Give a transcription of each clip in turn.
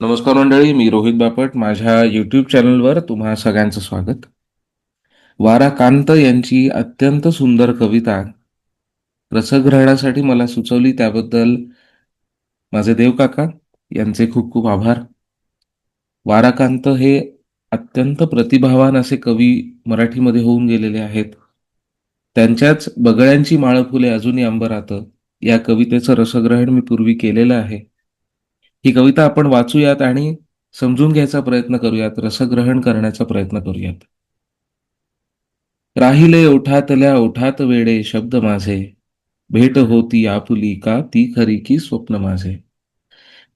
नमस्कार मंडळी मी रोहित बापट. माझ्या युट्यूब चॅनलवर तुम्हा सगळ्यांचं स्वागत. वारा कांत यांची अत्यंत सुंदर कविता रसग्रहणासाठी मला सुचवली त्याबद्दल माझे देवकाका यांचे खूप खूप आभार. वाराकांत हे अत्यंत प्रतिभावान असे कवी मराठीमध्ये होऊन गेलेले आहेत. त्यांच्याच बगळ्यांची माळ फुले अजूनही अंबरात. या कवितेचं रसग्रहण मी पूर्वी केलेलं आहे. ही कविता आपण वाचूयात आणि समजून घ्यायचा प्रयत्न करूयात रसग्रहण करण्याचा प्रयत्न करूयात. राहिले ओठातल्या ओठात वेडे शब्द माझे भेट होती आपुली का ती खरी की स्वप्न माझे.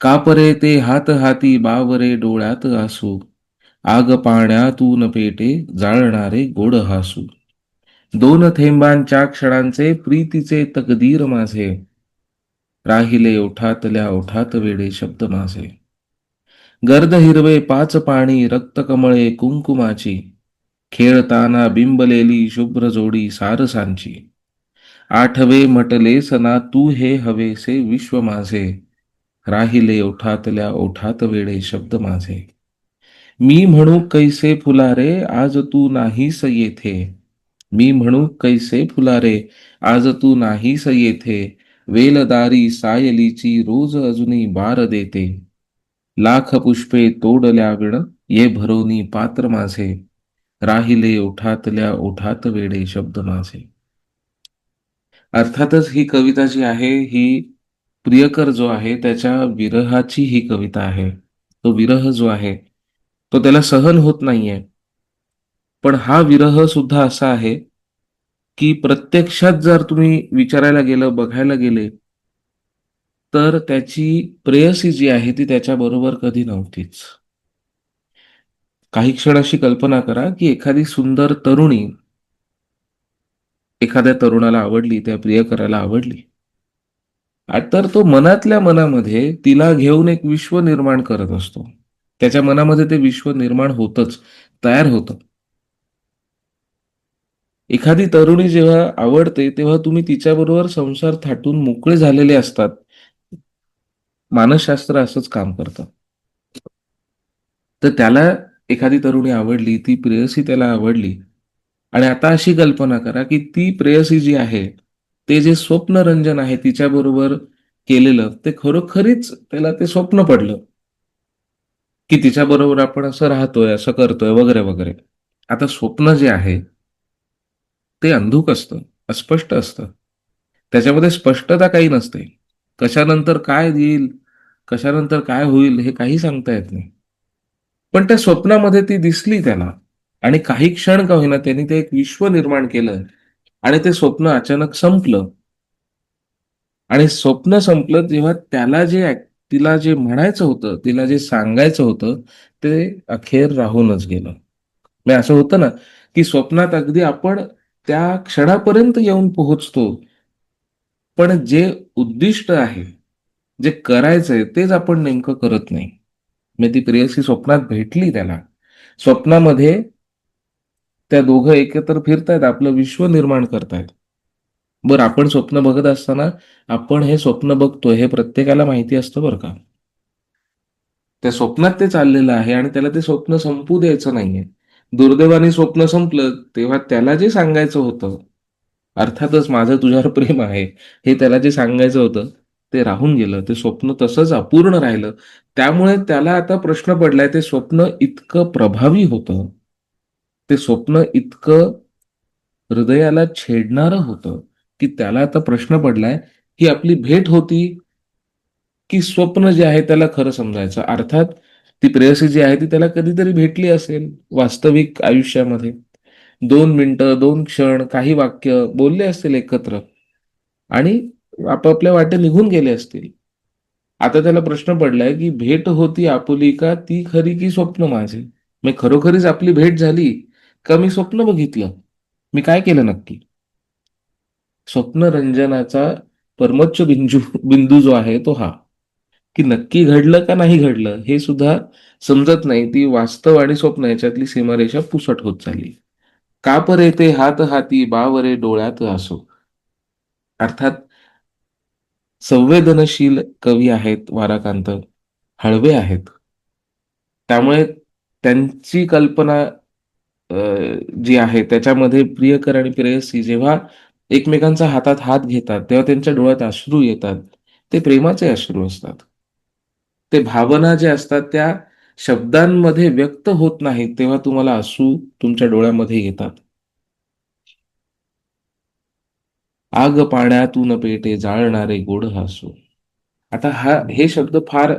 का परे ते हात हाती बावरे डोळ्यात आसू आग पाण्यातून पेटे जाळणारे गोड हासू. दोन थेंबांच्या क्षणांचे प्रीतीचे तकदीर माझे राहिले ओठातल्या ओठात वेडे शब्द माझे. गर्द हिरवे पाच पाणी रक्तकमळे कुंकुमाची. खेळताना बिंबलेली शुभ्र जोडी सारसांची. आठवे म्हटले सना तू हे हवेसे विश्व माझे. राहिले ओठातल्या ओठात वेडे शब्द माझे. मी म्हणू कैसे फुलारे आज तू नाहीस येथे. मी म्हणू कैसे फुलारे आज तू नाहीस येथे. वेलदारी सायलीची रोज अजूनही बार देते. लाख पुष्पे तोडल्या विण ये भरोनी पात्र माझे. राहिले ओठातल्या ओठात वेडे शब्द माझे. अर्थातच ही कविता जी आहे ही प्रियकर जो आहे त्याच्या विरहाची ही कविता आहे. तो विरह जो आहे तो त्याला सहन होत नाहीये. पण हा विरह सुद्धा असा आहे की प्रत्यक्षात जर तुम्ही विचारायला गेलं बघायला गेले तर त्याची प्रेयसी जी आहे ती त्याच्याबरोबर कधी नव्हतीच. काही क्षण अशी कल्पना करा की एखादी सुंदर तरुणी एखाद्या तरुणाला आवडली त्या प्रियकराला आवडली. तर तो मनातल्या मनामध्ये तिला घेऊन एक विश्व निर्माण करत असतो. त्याच्या मनामध्ये ते विश्व निर्माण होतच तयार होतं. एखादी तरुणी जेव्हा आवडते तेव्हा तुम्ही तिच्याबरोबर संसार थाटून मोकळे झालेले असतात. मानसशास्त्र असंच काम करतं. तर त्याला एखादी तरुणी आवडली ती प्रेयसी त्याला आवडली. आणि आता अशी कल्पना करा की ती प्रेयसी जी आहे ते जे स्वप्नरंजन आहे तिच्याबरोबर केलेलं ते खरोखरीच त्याला ते स्वप्न पडलं. की तिच्याबरोबर आपण असं राहतोय असं करतोय वगैरे वगैरे. आता स्वप्न जे आहे ते अंधुक असतं अस्पष्ट असतं. त्याच्यामध्ये स्पष्टता काही नसते. कशानंतर काय येईल कशानंतर काय होईल हे काही सांगता येत नाही. पण त्या स्वप्नामध्ये ती दिसली त्याला आणि काही क्षण का होईना त्यांनी ते एक विश्व निर्माण केलं आणि ते स्वप्न अचानक संपलं. आणि स्वप्न संपलं तेव्हा त्याला जे तिला जे म्हणायचं होतं तिला जे सांगायचं होतं ते अखेर राहूनच गेलं. म्हणजे असं होतं ना की स्वप्नात अगदी आपण त्या क्षणापर्यंत येऊन पोहोचतो. पण जे उद्दिष्ट आहे जे करायचंय तेच आपण नेमकं करत नाही. म्हणजे ती प्रेयसी स्वप्नात भेटली त्याला. स्वप्नामध्ये त्या दोघं एकत्र फिरतायत आपलं विश्व निर्माण करतायत. बरं आपण स्वप्न बघत असताना आपण हे स्वप्न बघतोय हे प्रत्येकाला माहिती असतं बरं का? त्या स्वप्नात ते चाललेलं आहे आणि त्याला ते स्वप्न संपू द्यायचं नाहीये. दुर्दैवाने स्वप्न संपलं तेव्हा त्याला जे सांगायचं होतं अर्थातच माझं तुझ्यावर प्रेम आहे हे त्याला जे सांगायचं होतं ते राहून गेलं ते स्वप्न तसंच अपूर्ण राहिलं. त्यामुळे त्याला आता प्रश्न पडलाय ते स्वप्न इतकं प्रभावी होतं ते स्वप्न इतकं हृदयाला छेडणारं होतं की त्याला आता प्रश्न पडलाय ही आपली भेट होती की स्वप्न जे आहे त्याला खरं समजायचं. अर्थात ती प्रेयसी जी आहे ती त्याला कधीतरी भेटली असेल वास्तविक आयुष्यामध्ये. दोन मिनिटं दोन क्षण काही वाक्य बोलले असतील एकत्र आणि आपापल्या वाटे निघून गेले असतील. आता त्याला प्रश्न पडलाय की भेट होती आपुली का? ती खरी की स्वप्न माझे? मी खरोखरीच आपली भेट झाली का मी स्वप्न बघितलं? मी काय केलं नक्की? स्वप्नरंजनाचा परमोच्च बिंदू बिंदू जो आहे तो हा. की नक्की घडलं का नाही घडलं हे सुद्धा समजत नाही. ती वास्तव आणि स्वप्न याच्यातली सीमारेषा पुसट होत चालली. का पर येते हात हाती बावरे डोळ्यात असो. अर्थात संवेदनशील कवी आहेत वाराकांत हळवे आहेत. त्यामुळे त्यांची कल्पना जी आहे त्याच्यामध्ये प्रियकर आणि प्रेयसी जेव्हा एकमेकांचा हातात हात घेतात तेव्हा त्यांच्या डोळ्यात अश्रू येतात. ते प्रेमाचे अश्रू असतात. ते भावना ज्या असतात त्या शब्दांमध्ये व्यक्त होत नाहीत तेव्हा तुम्हाला असू तुमच्या डोळ्यामध्ये येतात. आग पाण्यातून पेटे जाळणारे गोड हसू. आता हा हे शब्द फार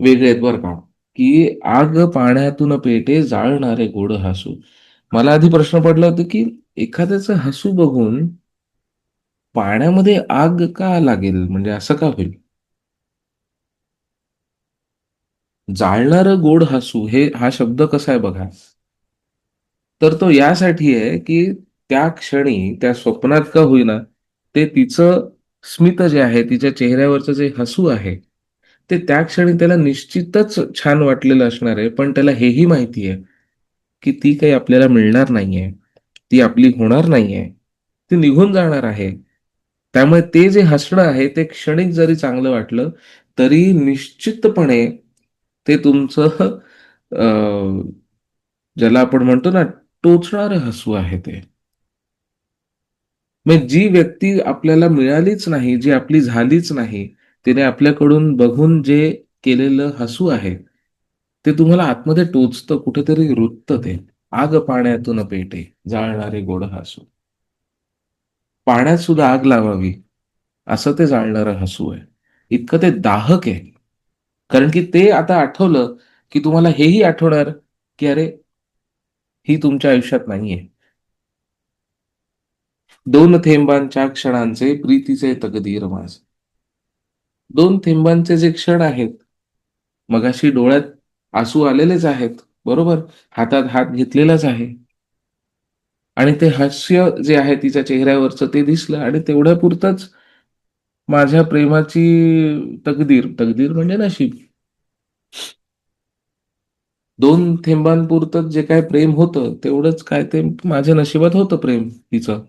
वेगळे आहेत बरं का. की आग पाण्यातून पेटे जाळणारे गोड हसू. मला आधी प्रश्न पडला होता की एखाद्याचं हसू बघून पाण्यामध्ये आग का लागेल? म्हणजे असं का होईल? जाळणार गोड हसू हे हा शब्द कसा आहे बघा. तर तो यासाठी आहे की त्या क्षणी त्या स्वप्नात का होईना ते तिचं स्मित जे आहे तिच्या चेहऱ्यावरचं जे हसू आहे ते त्या क्षणी त्याला निश्चितच छान वाटलेलं असणार आहे. पण त्याला हेही माहिती आहे की ती काही आपल्याला मिळणार नाहीये ती आपली होणार नाहीये ती निघून जाणार आहे. त्यामुळे ते जे हसणं आहे ते क्षणिक जरी चांगलं वाटलं तरी निश्चितपणे ते तुमचं ज्याला आपण म्हणतो ना टोचणारं हसू आहे ते. मग जी व्यक्ती आपल्याला मिळालीच नाही जी आपली झालीच नाही तिने आपल्याकडून बघून जे केलेलं हसू आहे ते तुम्हाला आतमध्ये टोचतं कुठेतरी वृत्त ते. आग पाण्यातून पेटे जाळणारे गोड हसू. पाण्यात सुद्धा आग लावावी असं ते जाळणारं हसू आहे. इतकं ते दाहक आहे. कारण की ते आता आठवलं की तुम्हाला हेही आठवणार की अरे ही तुमच्या आयुष्यात नाहीये. दोन थेंबांच्या क्षणांचे प्रीतीचे तकदीर माझ. दोन थेंबांचे जे क्षण आहेत मगाशी डोळ्यात आसू आलेलेच आहेत बरोबर? हातात हात घेतलेलाच आहे. आणि ते हास्य जे आहे तिच्या चेहऱ्यावरचं ते दिसलं आणि तेवढ्या पुरतच माझ्या प्रेमाची तकदीर तकदीर म्हणजे नशीब. दोन थेंबांपुरतं जे काय प्रेम होतं तेवढंच काय ते माझ्या नशिबात होतं प्रेम तिचं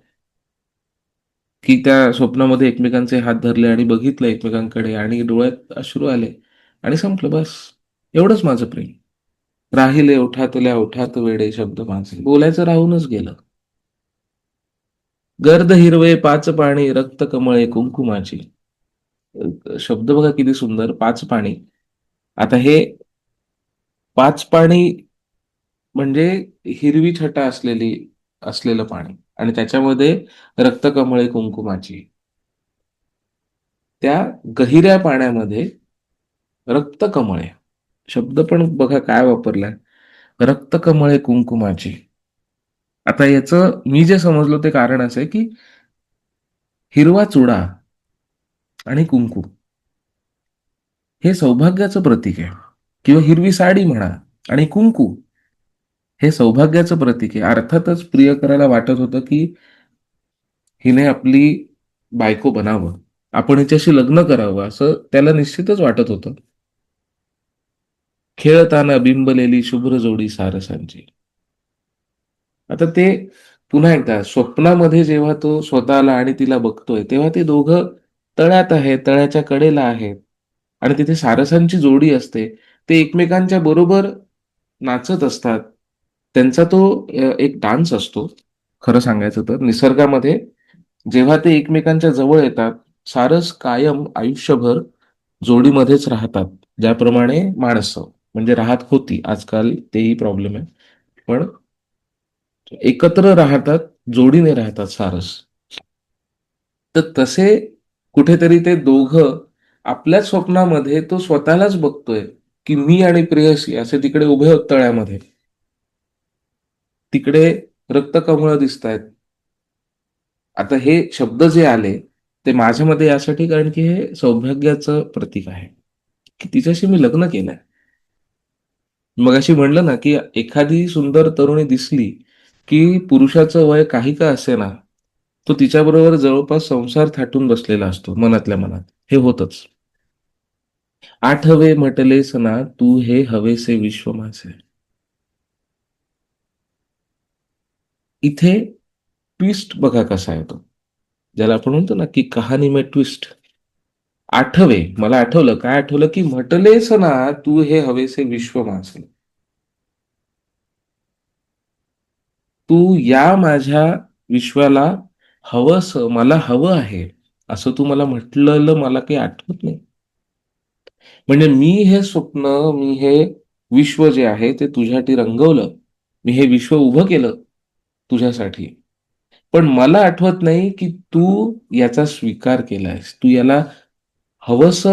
की त्या स्वप्नामध्ये एकमेकांचे हात धरले आणि बघितलं एकमेकांकडे आणि डोळ्यात अश्रू आले आणि संपलं बस. एवढंच माझं प्रेम. राहिले ओठातल्या ओठात वेडे शब्द माझे. बोलायचं राहूनच गेलं. गर्द हिरवे पाच पाणी रक्त कमळे कुंकुमाची. शब्द बघा किती सुंदर. पाच पाणी. आता हे पाच पाणी म्हणजे हिरवी छटा असलेली असलेलं पाणी आणि त्याच्यामध्ये रक्तकमळे कुंकुमाची. त्या गहिऱ्या पाण्यामध्ये रक्तकमळे शब्द पण बघा काय वापरलाय रक्तकमळे कुंकुमाची. आता याचं मी जे समजलो ते कारण असं की हिरवा चुडा आणि कुंकू. हे सौभाग्याचं प्रतीक आहे. किंवा हिरवी साडी म्हणा आणि कुंकू. हे सौभाग्याचं प्रतीक आहे. अर्थातच प्रियकराला वाटत होतं की हिने आपली बायको बनावं. आपण हिच्याशी लग्न करावं असं त्याला निश्चितच वाटत होतं. खेळताना बिंबलेली शुभ्र जोडी सारसांची. आता ते पुन्हा एकदा स्वप्नामध्ये जेव्हा तो स्वतःला आणि तिला बघतोय तेव्हा ते दोघं तळ्यात आहे तळ्याच्या कडेला आहेत. आणि तिथे सारसांची जोडी असते. ते एकमेकांच्या बरोबर नाचत असतात. त्यांचा तो एक डान्स असतो. खरं सांगायचं तर निसर्गामध्ये जेव्हा ते एकमेकांच्या जवळ येतात सारस कायम आयुष्यभर जोडीमध्येच राहतात. ज्याप्रमाणे माणसं म्हणजे राहत होती. आजकाल तेही प्रॉब्लेम आहे. पण एकत्र राहतात जोडीने राहतात सारस. तर तसे कुठेतरी ते दोघं आपल्या स्वप्नामध्ये तो स्वतःलाच बघतोय की मी आणि प्रेयसी असे तिकडे उभे होत तळ्यामध्ये. तिकडे रक्तकमळ दिसत आहेत आता हे शब्द जे आले ते माझ्या मध्ये यासाठी कारण की हे सौभाग्याचं प्रतीक आहे. की तिच्याशी मी लग्न केलंय. मग अशी म्हणलं ना की एखादी सुंदर तरुणी दिसली की पुरुषाचं वय काही का असे ना तो तिच्याबरोबर जवळपास संसार थाटून बसलेला असतो मनातल्या मनात. हे होतच. आठवे म्हटले सना तू हे हवेसे विश्व माझे. इथे ट्विस्ट बघा कसा येतो. ज्याला आपण म्हणतो ना की कहाणी मे ट्विस्ट. आठवे मला आठवलं. काय आठवलं? की म्हटले सना तू हे हवेसे विश्व माझे. तू या माझ्या विश्वाला हवंस मला हवं आहे. असं तू मला म्हटलेलं मला काही आठवत नाही. म्हणजे मी हे स्वप्न मी हे विश्व जे आहे ते तुझ्यासाठी रंगवलं. मी हे विश्व उभं केलं तुझ्यासाठी. पण मला आठवत नाही की तू याचा स्वीकार केलायस. तू याला हवस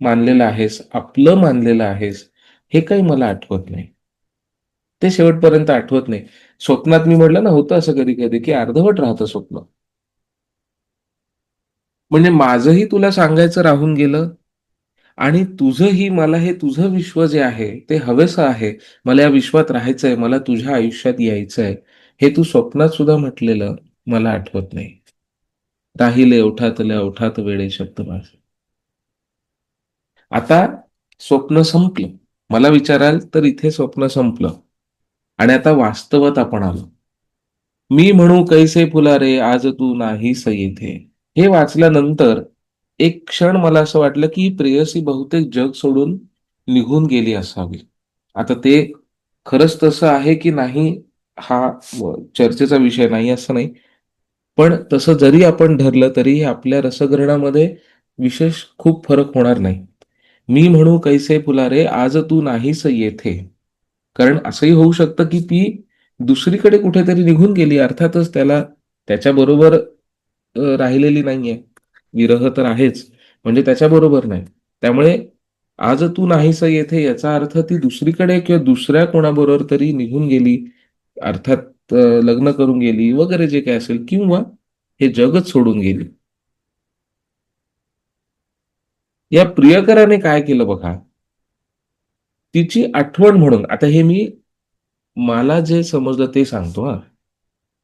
मानलेलं आहेस आपलं मानलेलं आहेस हे काही मला आठवत नाही. ते शेवटपर्यंत आठवत नाही. स्वप्नात मी म्हटलं ना होतं असं कधी कधी की अर्धवट राहतं स्वप्न. म्हणजे माझंही तुला सांगायचं राहून गेलं आणि तुझंही मला हे तुझं विश्व जे आहे ते हवेसं आहे मला या विश्वात राहायचंय मला तुझ्या आयुष्यात यायचंय हे तू स्वप्नात सुद्धा म्हटलेलं मला आठवत नाही. राहिले ओठातल्या ओठात वेळे शब्द माझे. आता स्वप्न संपलं. मला विचाराल तर इथे स्वप्न संपलं. आणि आता वास्तवत आपण आलो. मी म्हणू कैसे फुला रे आज तू नाहीस येथे. हे वाचल्यानंतर एक क्षण मला असं वाटलं की प्रेयसी बहुतेक जग सोडून निघून गेली असावी. आता ते खरंच तसं आहे की नाही हा चर्चेचा विषय नाही असं नाही. पण तसं जरी आपण धरलं तरी आपल्या रसग्रहणामध्ये विशेष खूप फरक होणार नाही. मी म्हणू कैसे फुलारे आज तू नाहीस येथे. कारण असंही होऊ शकतं की ती दुसरीकडे कुठेतरी निघून गेली अर्थातच त्याला त्याच्याबरोबर राहिलेली नाहीये. विरह तर आहेच म्हणजे त्याच्याबरोबर नाही. त्यामुळे आज तू नाहीस येथे याचा अर्थ ती दुसरीकडे किंवा दुसऱ्या कोणाबरोबर तरी निघून गेली अर्थात लग्न करून गेली वगैरे जे काय असेल किंवा हे जगच सोडून गेली. या प्रियकराने काय केलं बघा? तिची आठवण म्हणून आता हे मी मला जे समजलं ते सांगतो हा.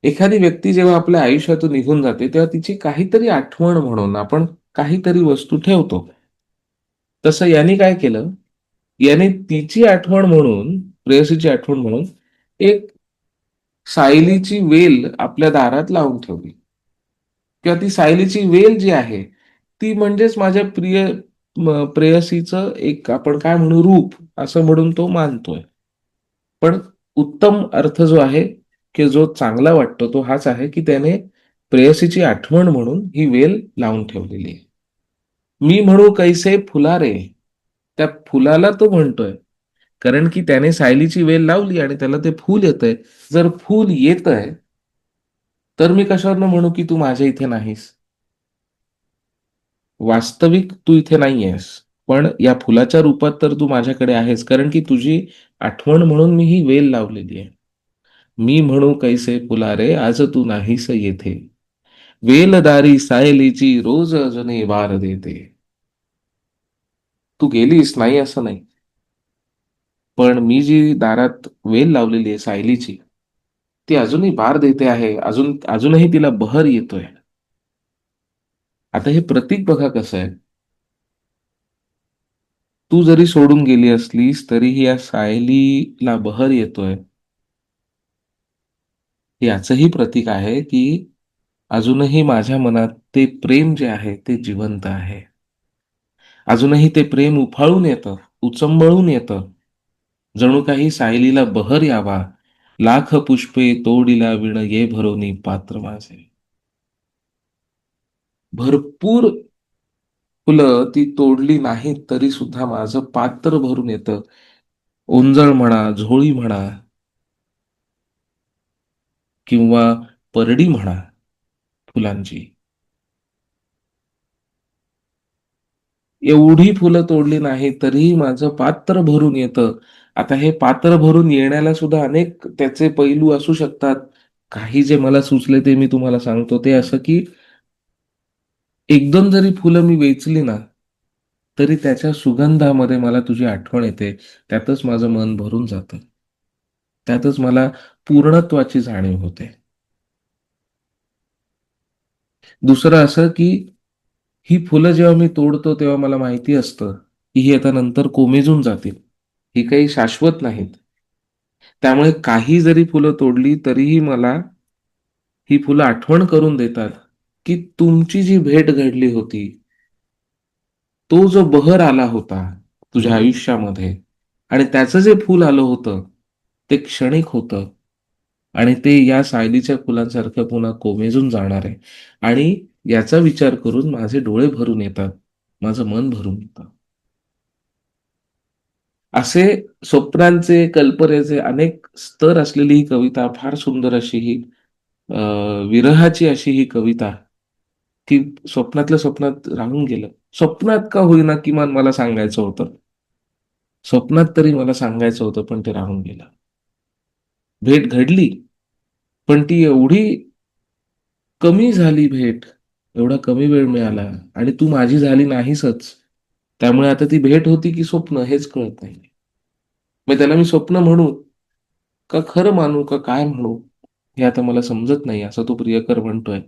एखादी व्यक्ती जेव्हा आपल्या आयुष्यातून निघून जाते तेव्हा तिची काहीतरी आठवण म्हणून आपण काहीतरी वस्तू ठेवतो. तसं यांनी काय केलं? याने तिची आठवण म्हणून प्रेयसीची आठवण म्हणून एक सायलीची वेल आपल्या दारात लावून ठेवली. किंवा ती सायलीची वेल जी आहे ती म्हणजेच माझ्या प्रिय प्रेयसीचं एक आपण काय म्हणू रूप असं म्हणून तो मानतोय. पण उत्तम अर्थ जो आहे की जो चांगला वाटतो तो हाच आहे की त्याने प्रेयसीची आठवण म्हणून ही वेल लावून ठेवलेली आहे. मी म्हणू कैसे फुलारे त्या फुलाला तो म्हणतोय. कारण की त्याने सायलीची वेल लावली आणि त्याला ते फूल येतंय. जर फूल येत आहे तर मी कशावरनं म्हणू की तू माझ्या इथे नाहीस? वास्तविक तू इथे नाहीयेस पण या फुलाच्या रूपात तर तू माझ्याकडे आहेस. कारण की तुझी आठवण म्हणून मी ही वेल लावलेली आहे. मी म्हणू कैसे पुलारे आज तू नाहीस येथे. वेलदारी सायलीची रोज अजूनही वार देते. तू गेलीस? नाही असं नाही. पण मी जी दारात वेल लावलेली आहे सायलीची ती अजूनही बार देते आहे. अजून अजूनही तिला बहर येतोय. आता हे प्रतीक बघा कसं आहे. तू जरी सोडून गेली असलीस तरीही या सायलीला बहर येतोय. याचंही प्रतीक आहे की अजूनही माझ्या मनात ते प्रेम जे आहे ते जिवंत आहे. अजूनही ते प्रेम उफाळून येतं उचंबळून येतं. जणू काही सायलीला बहर यावा लाख पुष्पे तोडीला विण ये भरोनी पात्र माझे. भरपूर फुलं ती तोडली नाहीत तरी सुद्धा माझं पात्र भरून येतं. ओंजळ म्हणा झोळी म्हणा किंवा परडी म्हणा फुलांची. एवढी फुलं तोडली नाही तरीही माझं पात्र भरून येतं. आता हे पात्र भरून येण्याला सुद्धा अनेक त्याचे पैलू असू शकतात. काही जे मला सुचले ते मी तुम्हाला सांगतो. ते असं की एकदम जरी फुलं मी वेचली ना तरी त्याच्या सुगंधामध्ये मला तुझी आठवण येते. त्यातच माझं मन भरून जातं. त्यातच मला पूर्णत्वाची जाणीव होते. दुसरं असं की ही फुलं जेव्हा मी तोडतो तेव्हा मला माहिती असतं की ही आता नंतर कोमेजून जातील. ही काही शाश्वत नाहीत. त्यामुळे काही जरी फुलं तोडली तरीही मला ही फुलं आठवण करून देतात की तुमची जी भेट घडली होती तो जो बहर आला होता तुझ्या आयुष्यामध्ये आणि त्याचं जे फूल आलं होतं ते क्षणिक होतं. आणि ते या सायलीच्या फुलांसारखं पुन्हा कोमेजून जाणार आहे. आणि याचा विचार करून माझे डोळे भरून येतात. माझं मन भरून येतं. असे स्वप्नांचे कल्पनेचे अनेक स्तर असलेली ही कविता फार सुंदर अशी ही विरहाची अशी ही कविता की स्वप्नातल्या स्वप्नात राहून गेलं. स्वप्नात का होईना किमान मला सांगायचं होतं? स्वप्नात तरी मला सांगायचं होतं पण ते राहून गेलं. भेट घडली पण ती एवढी कमी झाली भेट एवढा कमी वेळ मिळाला आणि तू माझी झाली नाहीसच त्यामुळे आता ती भेट होती की स्वप्न हेच कळत नाही. मग त्याला मी स्वप्न म्हणू का खरं मानू का काय म्हणू हे आता मला समजत नाही असं तो प्रियकर म्हणतोय.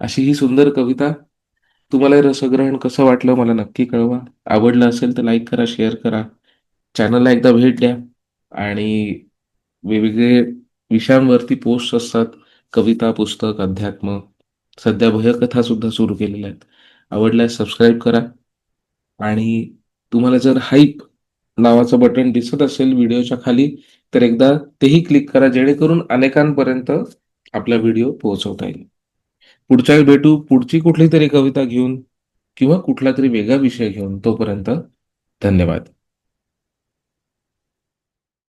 अशी ही सुंदर कविता. तुम्हाला रसग्रहण कसं वाटलं मला नक्की कळवा. आवडलं असेल तर लाईक करा शेअर करा. चॅनलला एकदा भेट द्या. आणि वेगवेगळे विषयांवरती पोस्ट असतात. कविता पुस्तक अध्यात्म. सध्या भयकथा सुद्धा सुरू केलेल्या आहेत. आवडल्यास सबस्क्राईब करा. आणि तुम्हाला जर हाईप नावाचं बटन दिसत असेल व्हिडिओच्या खाली तर एकदा तेही क्लिक करा जेणेकरून अनेकांपर्यंत आपला व्हिडिओ पोहोचवता येईल. पुढच्या वेळी भेटू. पुढची कुठली तरी कविता घेऊन किंवा कुठला तरी वेगळा विषय घेऊन तोपर्यंत धन्यवाद.